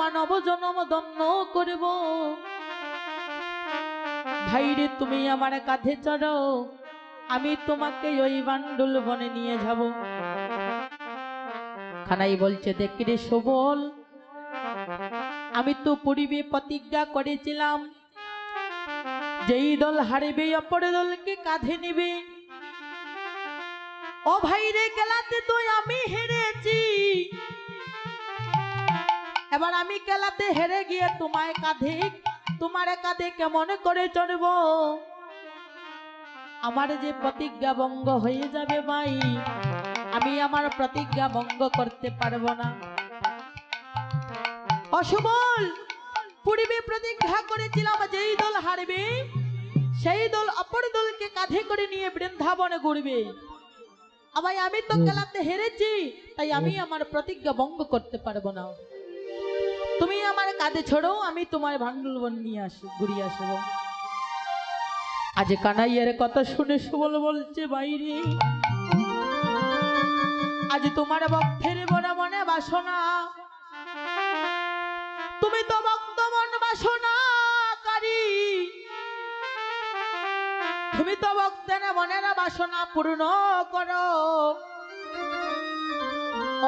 মানব জনম দন্য করব। ভাইরে, তুমি আমার কাঁধে চড়ো, আমি তোমাকে ওই বান্ডুল বনে নিয়ে যাব। খানাই বলছে, দেখি সবল, আমি তো পূর্বে প্রতিজ্ঞা করেছিলাম যেই দল হারবে, অপর দলকে কাঁধে নিবে। ও ভাই রে খেলাতে তো আমি হেরেছি। এবার আমি খেলাতে হেরে গিয়ে তোমায় কাঁধে তোমার কাঁধে কেমন করে চড়ব? আমার যে প্রতিজ্ঞা ভঙ্গ হয়ে যাবে ভাই আমি আমার প্রতিজ্ঞা ভঙ্গ করতে পারব না। অসবল পূর্বে প্রতিজ্ঞা করেছিলাম যেই দল হারবে সেই দল অপর দলকে কাঁধে করে নিয়ে বৃন্দাবনে ঘুরবে। আবার আমি তো খেলাতে হেরেছি তাই আমি আমার প্রতিজ্ঞা ভঙ্গ করতে পারব না। তুমি আমার কাঁধে ছড়ো, আমি তোমার ভান্ডুল বন নিয়ে আসি, ঘুরিয়ে আসব। আজ কানাইয়ের কথা শুনে সুবল বলছে, বাইরে, আজ তোমার ভক্তের মনে মনে বাসনা। তুমি তো ভক্ত মন বাসনা কারি। তুমি তো ভক্তের মনের বাসনা পূর্ণ করো।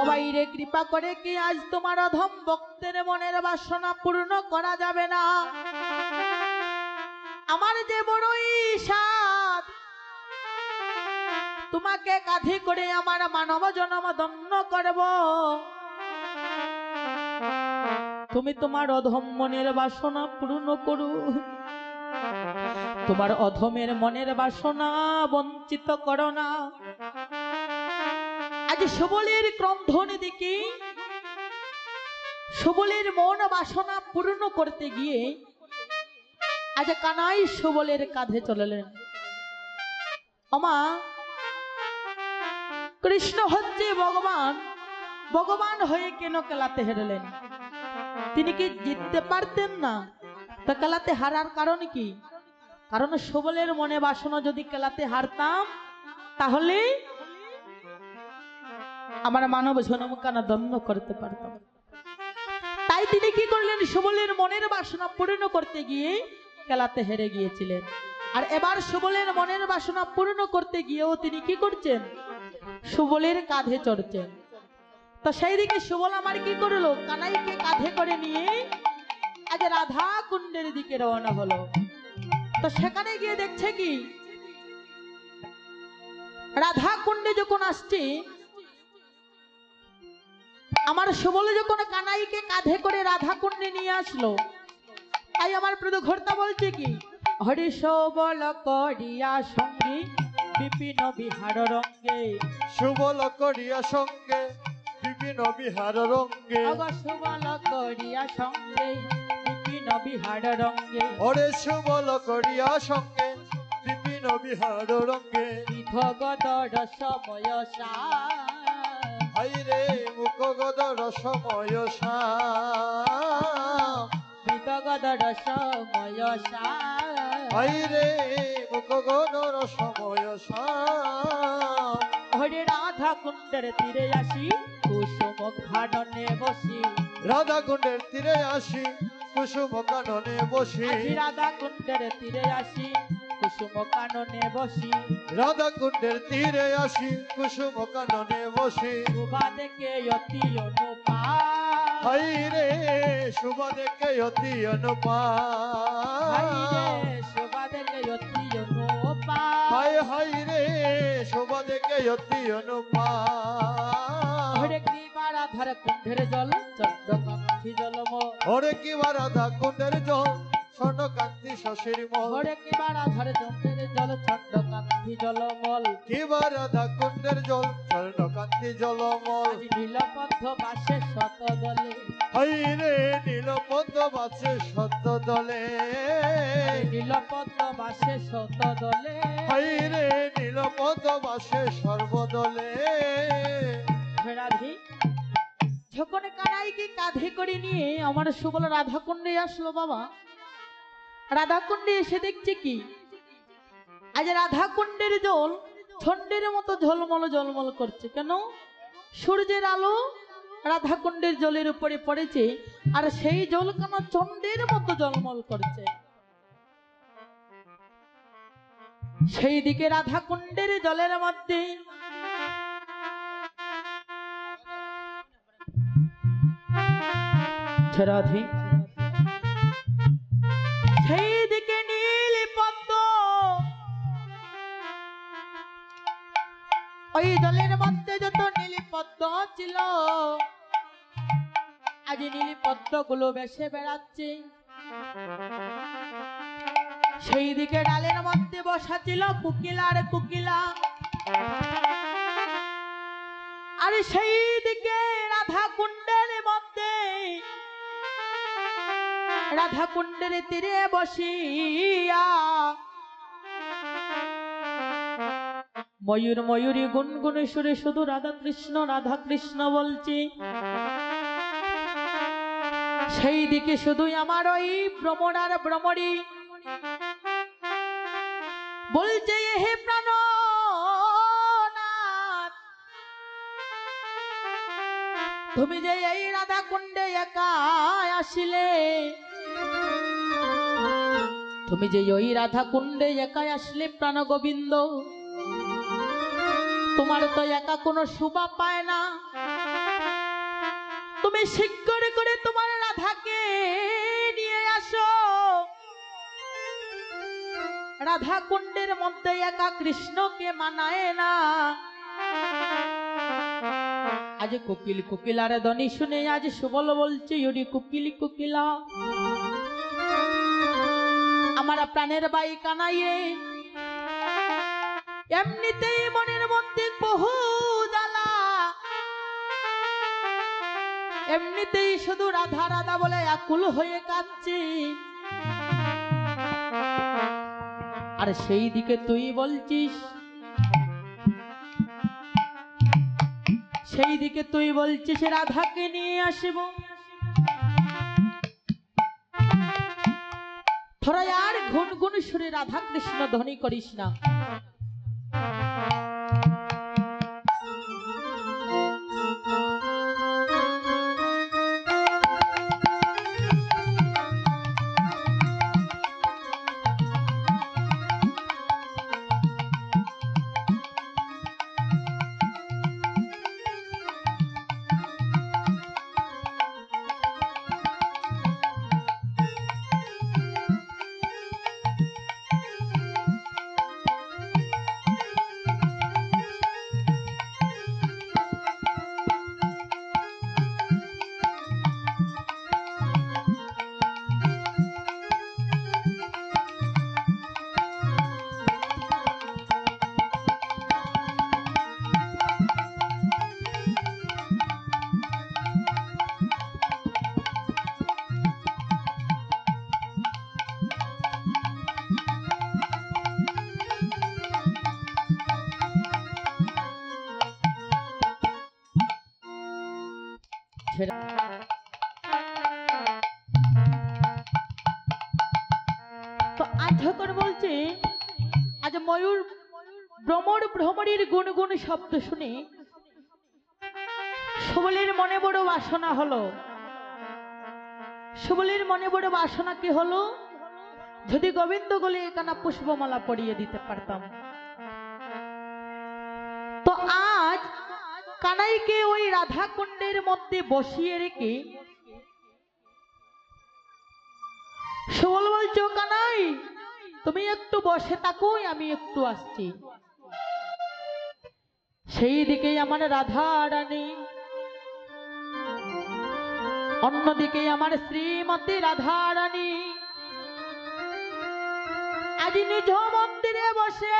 অবাইরে কৃপা করে কি আজ তোমার অধম ভক্তের মনের বাসনা পূর্ণ করা যাবে না? আমার যে বড়ই সাদ তোমাকে কাঁধে করে আমার মানব জনম দন্য করব। তুমি তোমার অধম মনের বাসনা পূর্ণ করু। তোমার অধমের মনের বাসনা বঞ্চিত করো না। সবলের ক্রন্ধন দেখি সবলের মন বাসনা পূর্ণ করতে গিয়ে আজ কানাই সবলের কাঁধে চললেন। অমা কৃষ্ণ হচ্ছে ভগবান ভগবান হয়ে কেন কেলাতে হেরলেন? তিনি কি জিততে পারতেন না? তা খেলাতে হারার কারণ কি? কারণ সবলের মনে বাসনা যদি কেলাতে হারতাম, তাহলে আমার মানব জনমকানা দন্য করতে পারতাম। তাই তিনি কি করলেন? সবলের মনের বাসনা পূর্ণ করতে গিয়ে খেলাতে হেরে গিয়েছিলেন। আর এবার সুবলের মনের বাসনা পূর্ণ করতে গিয়েও তিনি কি করছেন? সুবলের কাঁধে চড়ছেন। তো সেই দিকে সুবল আমার কি করল? কানাইকে কাঁধে করে নিয়ে আজ রাধা কুণ্ডের দিকে রওনা হলো। তো সেখানে গিয়ে দেখছে কি? রাধা কুণ্ডে যখন আসছে আমার সুবল যখন কানাইকে কাঁধে করে রাধা কুণ্ডে নিয়ে আসলো তাই আমার প্রদু ঘরতা বলছে কি হরি সবল করিয়া সঙ্গে বিপিন বিহার রঙ্গে। সুবল করিয়া সঙ্গে বিভিন্ন বিহার রঙ্গে। অগ সুবল করিয়া সঙ্গে বিপিন বিহার রঙ্গে। হরে সুবল করিয়া সঙ্গে বিভিন্ন বিহার রঙ্গে। বিভগদর সময় সা হাইরে মুখগদ রসময় শ্যাম বিভগদর সময় সা হাইরে মুখগদ রসময় হরে রাধা কুণ্ডের তীরে আসি কুসুম ঘাননে বসি। রাধা কুণ্ডের তীরে আসি কুসুম কাননে বসি। রাধা কুণ্ডের তীরে আসি কুসুম কাননে বসি। রাধা কুণ্ডের তীরে আসি কুসুম কাননে বসি। শোভা দেখে অতি অনুপা। হাইরে শুভ দেখে অতি অনুপা। শোভা দেখে অতি অনুপা। হাই হাই রে শোভা দেখে অতি অনুপা। হরে কুণ্ডের জল চন্দ্রকান্তি জলম ওরে কি রাধা কুণ্ডের জল স্বর্ণকান্তি শশীর মল। হরে কৃপা রাধার চন্দ্রের জল চন্দ্রকান্তি জলমল? কি রাধা কুণ্ডের জল স্বর্ণকান্তি জলমল। বাসে শত দলে হাই রে বাসে দলে শত দলে হাই রে নীলপদ্ম বাসে সর্বদলে। রাধি যখন কানাইকে কাঁধে করে নিয়ে আমার সুবল রাধাকুণ্ডে আসলো বাবা? রাধাকুণ্ডে এসে দেখছে কি? আজ রাধাকুণ্ডের জল ছন্ডের মতো ঝলমল ঝলমল করছে। কেন? সূর্যের আলো রাধাকুণ্ডের জলের উপরে পড়েছে আর সেই জল কেন চন্দ্রের মতো জলমল করছে? সেই দিকে রাধাকুণ্ডের জলের মধ্যে রাধে জলের মধ্যে যত নীল পদ্ম ছিল, আজ নীল পদ্মগুলো বেসে বেড়াচ্ছে। সেই দিকে ডালের মধ্যে বসা ছিল কুকিলা আর কুকিলা। আর সেই দিকে রাধা কুণ্ডের মধ্যে রাধা কুণ্ডের তীরে বসিয়া ময়ূর ময়ূরী গুনগুন সুরে শুধু রাধা কৃষ্ণ রাধা কৃষ্ণ বলছি। সেই দিকে শুধুই আমার ওই ভ্রমণ আর ভ্রমণী বলছে, হে প্রাণ তুমি যে এই রাধা কুণ্ডে একা আসিলে, তুমি যে ওই রাধা কুণ্ডে একাই আসলে প্রাণ গোবিন্দ তোমার তো একা কোনো শুভা পায় না। তুমি শিগগির করে তোমার রাধাকে নিয়ে আসো। রাধা কুণ্ডের মধ্যে একা কৃষ্ণকে মানায় না। আজ কোকিল কোকিলার ধ্বনি শুনে আজ সুবল বলছে, ইউরি কোকিল কোকিলা, আমার প্রাণের বাই কানাইয়ে এমনিতেই মনের মধ্যে এমনিতেই শুধু রাধা রাধা বলে আকুল হয়ে কাঁদছি। আর সেই দিকে তুই বলছিস? সেই দিকে তুই বলছিস, রাধাকে নিয়ে আসব। আর ঘুন ঘুন সুরে রাধা কৃষ্ণ ধ্বনি করিস না। বলছে, আজ ময়ূর ভ্রমর ভ্রমরের গুনগুন শব্দ শুনে সুবলের মনে বড় বাসনা হলো। সুবলের মনে বড় বাসনা কি হলো? যদি গোবিন্দ গলে পুষ্পমালা পরিয়ে দিতে পারতাম। তো আজ কানাইকে ওই রাধা কুণ্ডের মধ্যে বসিয়ে রেখে সুবল বলছো কানাই তুমি একটু বসে থাকো, আমি একটু আসছি। সেই দিকে আমার রাধা রানী, অন্যদিকে আমার শ্রীমতী রাধা রানী। আজ নিজ মন্দিরে বসে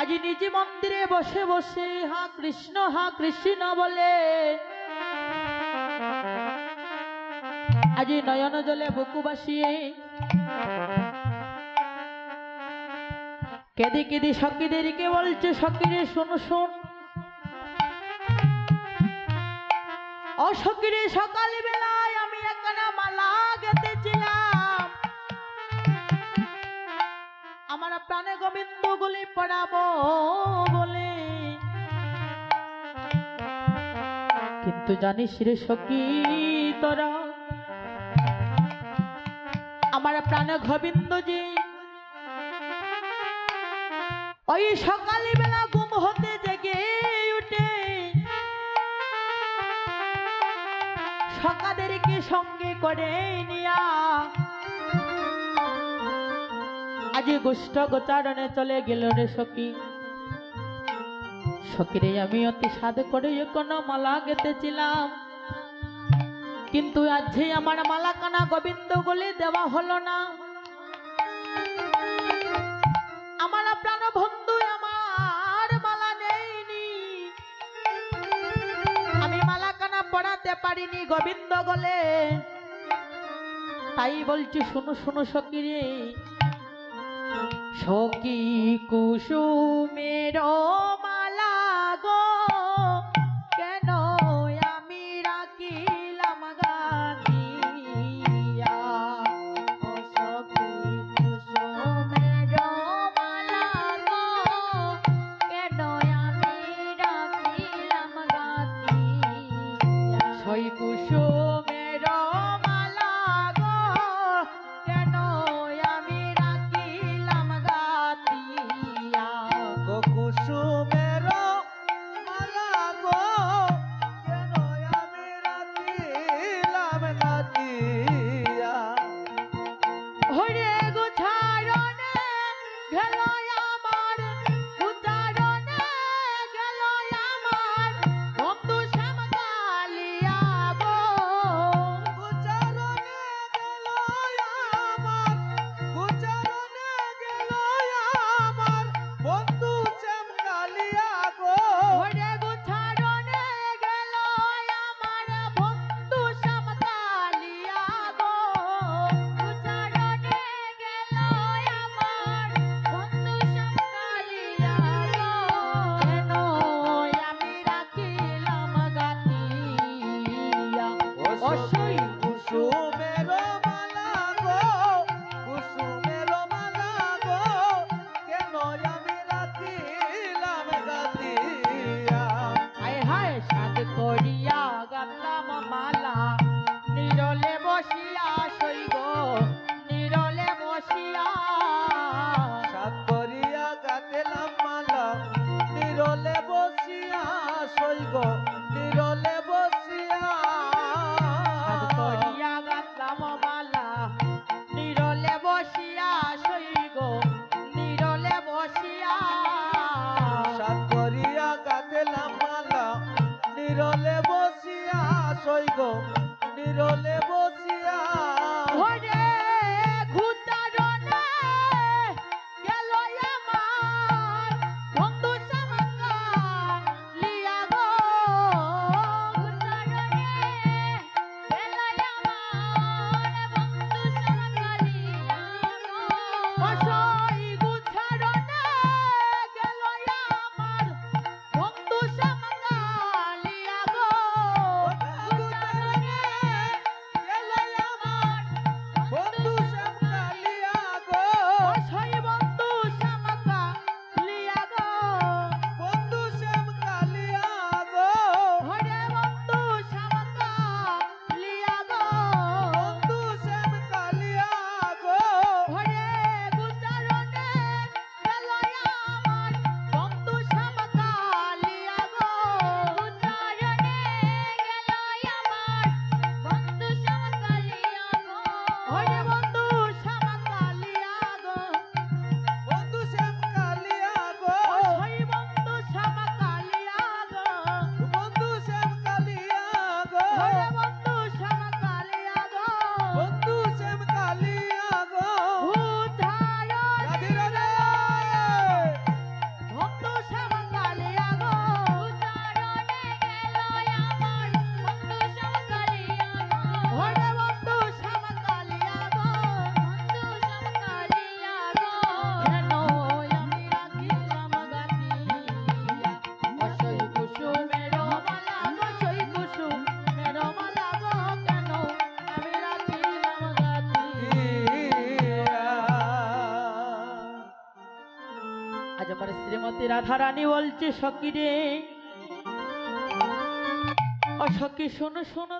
আজ নিজ মন্দিরে বসে বসে হা কৃষ্ণ হা কৃষ্ণ বলে। আজি নয়ন জলে বুকু বাসিয়ে। কেঁদে কেঁদে সখীদেরকে বলছে, সখীরে শোনো, শোন। অসখীরে সকাল তো জানিস রে সকি তোরা। আমার প্রাণ গোবিন্দ যে ওই সকালে বেলা ঘুম হতে জেগে উঠে। সকালের কি সঙ্গে করে নিয়া আজ গোষ্ঠ গোচারণে চলে গেল রে সকি সকিরে আমি অতি সাদ করে কোনো মালা গেতেছিলাম কিন্তু আজকে আমার মালা কানা গোবিন্দ গলে দেওয়া হলো না। আমার প্রাণ বন্ধু আমার মালা নেইনি আমি মালাকানা পড়াতে পারিনি গোবিন্দ গলে তাই বলছি, শুনো, শুনু সকিরে সকি কুসুমের 你不说。রাধারানী বলছে সখী রে। সখী শোনো শোনো